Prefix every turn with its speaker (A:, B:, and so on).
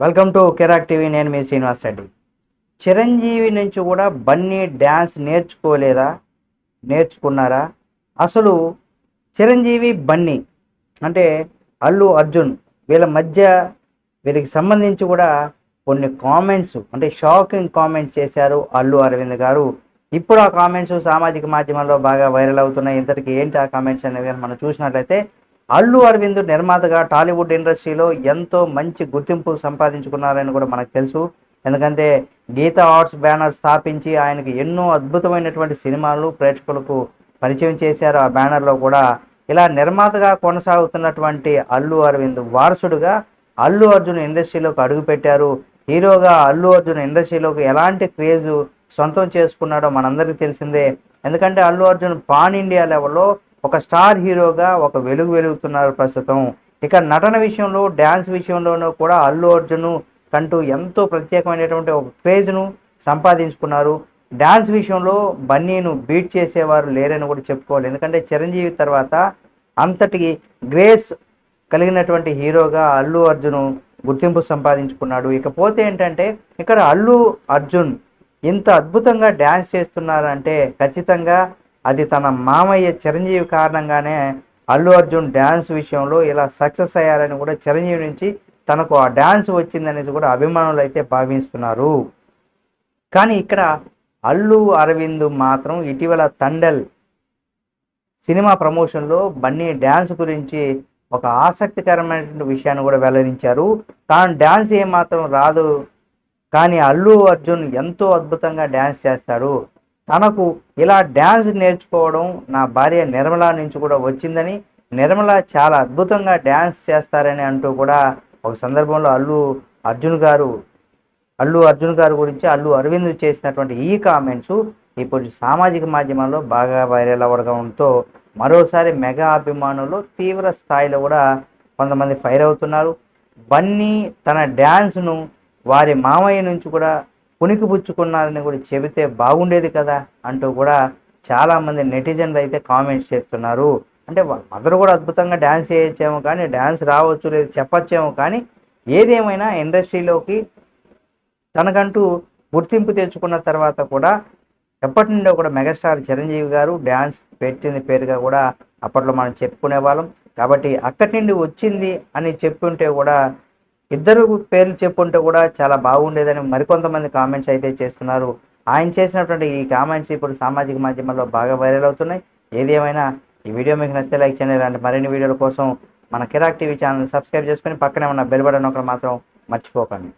A: Welcome to కెరాక్ TV నేను మీ శ్రీనివాస్ రెడ్డి. చిరంజీవి నుంచి కూడా బన్నీ డ్యాన్స్ నేర్చుకోలేదా? నేర్చుకున్నారా? అసలు చిరంజీవి బన్నీ అంటే అల్లు అర్జున్ వీళ్ళ మధ్య వీరికి సంబంధించి కూడా కొన్ని కామెంట్స్ అంటే షాకింగ్ కామెంట్స్ చేశారు అల్లు అరవింద్ గారు. ఇప్పుడు ఆ కామెంట్స్ సామాజిక మాధ్యమాల్లో బాగా వైరల్ అవుతున్నాయి. ఇంతటికి ఏంటి ఆ కామెంట్స్ అనేది మనం చూసినట్లయితే అల్లు అరవింద్ నిర్మాతగా టాలీవుడ్ ఇండస్ట్రీలో ఎంతో మంచి గుర్తింపు సంపాదించుకున్నారని కూడా మనకు తెలుసు. ఎందుకంటే గీతా ఆర్ట్స్ బ్యానర్ స్థాపించి ఆయనకి ఎన్నో అద్భుతమైనటువంటి సినిమాలు ప్రేక్షకులకు పరిచయం చేశారు. ఆ బ్యానర్లో కూడా ఇలా నిర్మాతగా కొనసాగుతున్నటువంటి అల్లు అరవింద్ వారసుడుగా అల్లు అర్జున్ ఇండస్ట్రీలోకి అడుగుపెట్టారు. హీరోగా అల్లు అర్జున్ ఇండస్ట్రీలోకి ఎలాంటి క్రేజ్ సొంతం చేసుకున్నాడో మనందరికీ తెలిసిందే. ఎందుకంటే అల్లు అర్జున్ పాన్ ఇండియా లెవెల్లో ఒక స్టార్ హీరోగా ఒక వెలుగు వెలుగుతున్నారు ప్రస్తుతం. ఇక నటన విషయంలో డ్యాన్స్ విషయంలోనూ కూడా అల్లు అర్జున్ కంటూ ఎంతో ప్రత్యేకమైనటువంటి ఒక క్రేజ్ను సంపాదించుకున్నారు. డ్యాన్స్ విషయంలో బన్నీను బీట్ చేసేవారు లేరని కూడా చెప్పుకోవాలి. ఎందుకంటే చిరంజీవి తర్వాత అంతటి గ్రేస్ కలిగినటువంటి హీరోగా అల్లు అర్జున్ గుర్తింపు సంపాదించుకున్నాడు. ఇకపోతే ఏంటంటే ఇక్కడ అల్లు అర్జున్ ఇంత అద్భుతంగా డ్యాన్స్ చేస్తున్నారంటే ఖచ్చితంగా అది తన మామయ్య చిరంజీవి కారణంగానే అల్లు అర్జున్ డ్యాన్స్ విషయంలో ఇలా సక్సెస్ అయ్యారని కూడా చిరంజీవి నుంచి తనకు ఆ డ్యాన్స్ వచ్చిందనేసి కూడా అభిమానులు అయితే భావిస్తున్నారు. కానీ ఇక్కడ అల్లు అరవింద్ మాత్రం ఇటీవల తండల్ సినిమా ప్రమోషన్లో బన్నీ డ్యాన్స్ గురించి ఒక ఆసక్తికరమైనటువంటి విషయాన్ని కూడా వెల్లడించారు. తాను డ్యాన్స్ ఏమాత్రం రాదు కానీ అల్లు అర్జున్ ఎంతో అద్భుతంగా డ్యాన్స్ చేస్తాడు. తనకు ఇలా డ్యాన్స్ నేర్చుకోవడం నా భార్య నిర్మల నుంచి కూడా వచ్చిందని నిర్మల చాలా అద్భుతంగా డ్యాన్స్ చేస్తారని అంటూ కూడా ఒక సందర్భంలో అల్లు అర్జున్ గారు అల్లు అర్జున్ గారు గురించి అల్లు అరవింద్ చేసినటువంటి ఈ కామెంట్స్ ఇప్పుడు సామాజిక మాధ్యమాల్లో బాగా వైరల్ అవ్వడంతో మరోసారి మెగా అభిమానులు తీవ్ర స్థాయిలో కూడా కొంతమంది ఫైర్ అవుతున్నారు. బన్నీ తన డ్యాన్స్ను వారి మామయ్య నుంచి కూడా పుణికిపుచ్చుకున్నారని కూడా చెబితే బాగుండేది కదా అంటూ కూడా చాలామంది నెటిజన్లు అయితే కామెంట్స్ చేస్తున్నారు. అంటే మదర్ కూడా అద్భుతంగా డ్యాన్స్ చేయొచ్చేమో కానీ డ్యాన్స్ రావచ్చు లేదు చెప్పచ్చేమో కానీ ఏదేమైనా ఇండస్ట్రీలోకి తనకంటూ గుర్తింపు తెచ్చుకున్న తర్వాత కూడా ఎప్పటి నుండో కూడా మెగాస్టార్ చిరంజీవి గారు డ్యాన్స్ పెట్టింది పేరుగా కూడా అప్పట్లో మనం చెప్పుకునే వాళ్ళం కాబట్టి అక్కడి నుండి వచ్చింది అని చెప్పుంటే కూడా ఇద్దరు పేర్లు చెప్పుంటే కూడా చాలా బాగుండేదని మరికొంతమంది కామెంట్స్ అయితే చేస్తున్నారు. ఆయన చేసినటువంటి ఈ కామెంట్స్ ఇప్పుడు సామాజిక మాధ్యమాల్లో బాగా వైరల్ అవుతున్నాయి. ఏది ఏమైనా ఈ వీడియో మీకు నచ్చితే లైక్ చేయండి. ఇలాంటి మరిన్ని వీడియోల కోసం మన కిరాక్ టీవీ ఛానల్ సబ్స్క్రైబ్ చేసుకొని పక్కనే ఉన్న బెల్ బటన్ ఒకటి మాత్రం మర్చిపోకండి.